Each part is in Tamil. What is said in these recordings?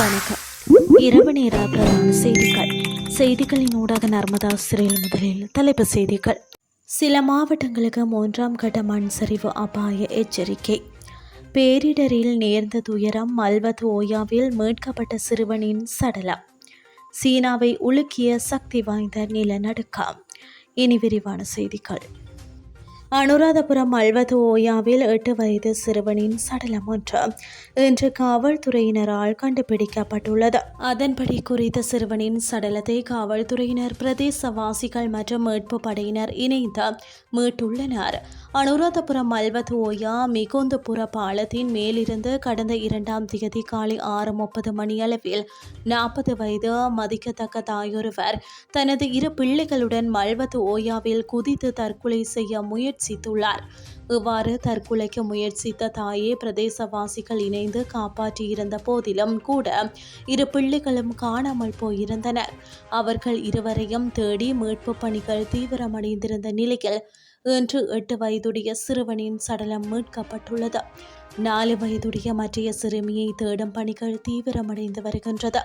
வணக்கம். இரவு நேர பிரதான செய்திகள். செய்திகளின் ஊடாக நர்மதா சிறையில் முதலில் தலைப்பு செய்திகள். சில மாவட்டங்களுக்கு மூன்றாம் கட்ட மண் சரிவு அபாய எச்சரிக்கை. பேரிடரில் நேர்ந்த துயரம் மல்வத் ஓயாவில் மீட்கப்பட்ட சிறுவனின் சடலம். சீனாவை உலுக்கிய சக்தி வாய்ந்த நிலநடுக்கம். இனி விரிவான செய்திகள். அனுராதபுரம் அல்வத் ஓயாவில் எட்டு வயது சிறுவனின் சடலம் ஒன்று. இன்று காவல்துறையினரால் கண்டுபிடிக்கப்பட்டுள்ளது. அதன்படி குறித்த சிறுவனின் சடலத்தை காவல்துறையினர் பிரதேசவாசிகள் மற்றும் மீட்பு படையினர் இணைந்து மீட்டுள்ளனர். அனுராதபுரம் அல்வத் ஓயா மிகுந்தபுர பாலத்தின் மேலிருந்து கடந்த இரண்டாம் தேதி காலை ஆறு முப்பது மணியளவில் நாற்பது வயது மதிக்கத்தக்க தாயொருவர் தனது இரு பிள்ளைகளுடன் மல்வத் ஓயாவில் குதித்து தற்கொலை செய்ய முயற்சி முயற்சித்துள்ளார். இவ்வாறு தற்கொலைக்கு முயற்சித்த தாயே பிரதேசவாசிகள் இணைந்து காப்பாற்றியிருந்த போதிலும் கூட இரு பிள்ளைகளும் காணாமல் போயிருந்தனர். அவர்கள் இருவரையும் தேடி மீட்பு பணிகள் தீவிரமடைந்திருந்த நிலையில் இன்று எட்டு வயதுடைய சிறுவனின் சடலம் மீட்கப்பட்டுள்ளது. நாலு வயதுடைய மற்றைய சிறுமியை தேடும் பணிகள் தீவிரமடைந்து வருகின்றது.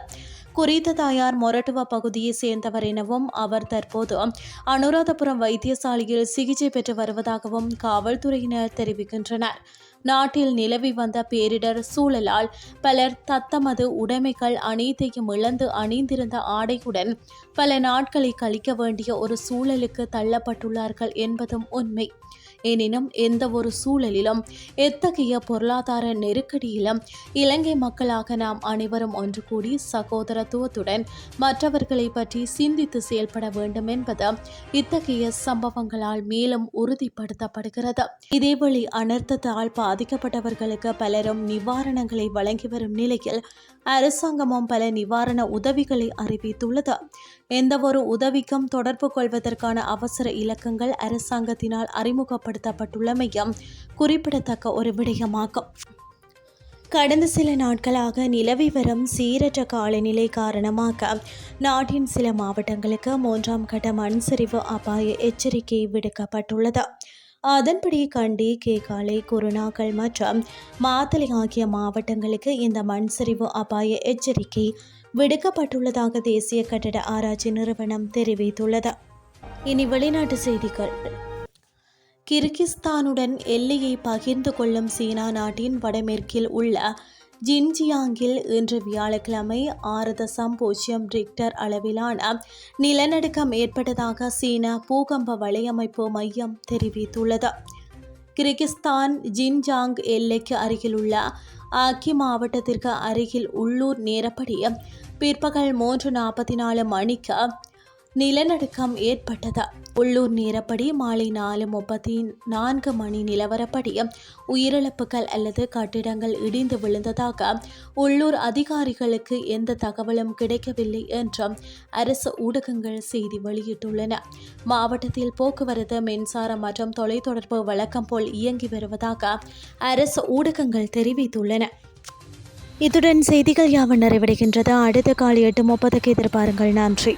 குறித்த தாயார் மொரட்டுவா பகுதியை சேர்ந்தவர் எனவும் அவர் தற்போது அனுராதபுரம் வைத்தியசாலையில் சிகிச்சை பெற்று வருவதாகவும் காவல்துறையினர் தெரிவிக்கின்றனர். நாட்டில் நிலவி வந்த பேரிடர் சூழலால் பலர் தத்தமது உடைமைகள் அனைத்தையும் இழந்து அணிந்திருந்த ஆடையுடன் பல நாட்களை கழிக்க வேண்டிய ஒரு சூழலுக்கு தள்ளப்பட்டுள்ளார்கள் என்பதும் உண்மை. எனினும் எந்த ஒரு சூழலிலும் எத்தகைய பொருளாதார நெருக்கடியிலும் இலங்கை மக்களாக நாம் அனைவரும் ஒன்று கூடி சகோதரத்துவத்துடன் மற்றவர்களை பற்றி சிந்தித்து செயல்பட வேண்டும் என்பது இத்தகைய சம்பவங்களால் மேலும் உறுதிப்படுத்தப்படுகிறது. இதேவழி அனர்த்தத்தால் பாதிக்கப்பட்டவர்களுக்கு பலரும் நிவாரணங்களை வழங்கி வரும் நிலையில் அரசாங்கமும் பல நிவாரண உதவிகளை அறிவித்துள்ளது. எந்தவொரு உதவிக்கும் தொடர்பு கொள்வதற்கான அவசர இலக்கங்கள் அரசாங்கத்தினால் அறிமுகப்படுத்தப்பட்டுள்ளமையும் குறிப்பிடத்தக்க ஒரு விடயமாகும். கடந்த சில நாட்களாக நிலவி வரும் சீரற்ற காலநிலை காரணமாக நாட்டின் சில மாவட்டங்களுக்கு மூன்றாம் கட்ட மண் சரிவு அபாய எச்சரிக்கை விடுக்கப்பட்டுள்ளது. அதன்படி கண்டி கேகாலை குருணாகல் மற்றும் மாத்தளை ஆகிய மாவட்டங்களுக்கு இந்த மண் சரிவு அபாய எச்சரிக்கை விடுக்கப்பட்டுள்ளதாக தேசிய கட்டட ஆராய்ச்சி நிறுவனம் தெரிவித்துள்ளது. இனி வெளிநாட்டு செய்திகள். கிர்கிஸ்தானுடன் எல்லையை பகிர்ந்து கொள்ளும் சீனா நாட்டின் வடமேற்கில் உள்ள ஜின்ஜியாங்கில் இன்று வியாழக்கிழமை ஆறு தசம் பூஜ்ஜியம் ரிக்டர் அளவிலான நிலநடுக்கம் ஏற்பட்டதாக சீன பூகம்ப வலையமைப்பு மையம் தெரிவித்துள்ளது. கிர்கிஸ்தான் ஜின்ஜாங் எல்லைக்கு அருகிலுள்ள ஆக்கி மாவட்டத்திற்கு அருகில் உள்ளூர் நேரப்படி பிற்பகல் மூன்று நாற்பத்தி நாலு மணிக்கு நிலநடுக்கம் ஏற்பட்டது? உள்ளூர் நேரப்படி மாலை நாலு முப்பத்தி நான்கு மணி நிலவரப்படி உயிரிழப்புகள் அல்லது கட்டிடங்கள் இடிந்து விழுந்ததாக உள்ளூர் அதிகாரிகளுக்கு எந்த தகவலும் கிடைக்கவில்லை என்றும் அரசு ஊடகங்கள் செய்தி வெளியிட்டுள்ளன. மாவட்டத்தில் போக்குவரத்து மின்சாரம் மற்றும் தொலைத்தொடர்பு வழக்கம் போல் இயங்கி வருவதாக அரசு ஊடகங்கள் தெரிவித்துள்ளன. இத்துடன் செய்திகள் யாவும் நிறைவடைகின்றது. அடுத்த காலை எட்டு முப்பதுக்கு எதிர்பாருங்கள். நன்றி.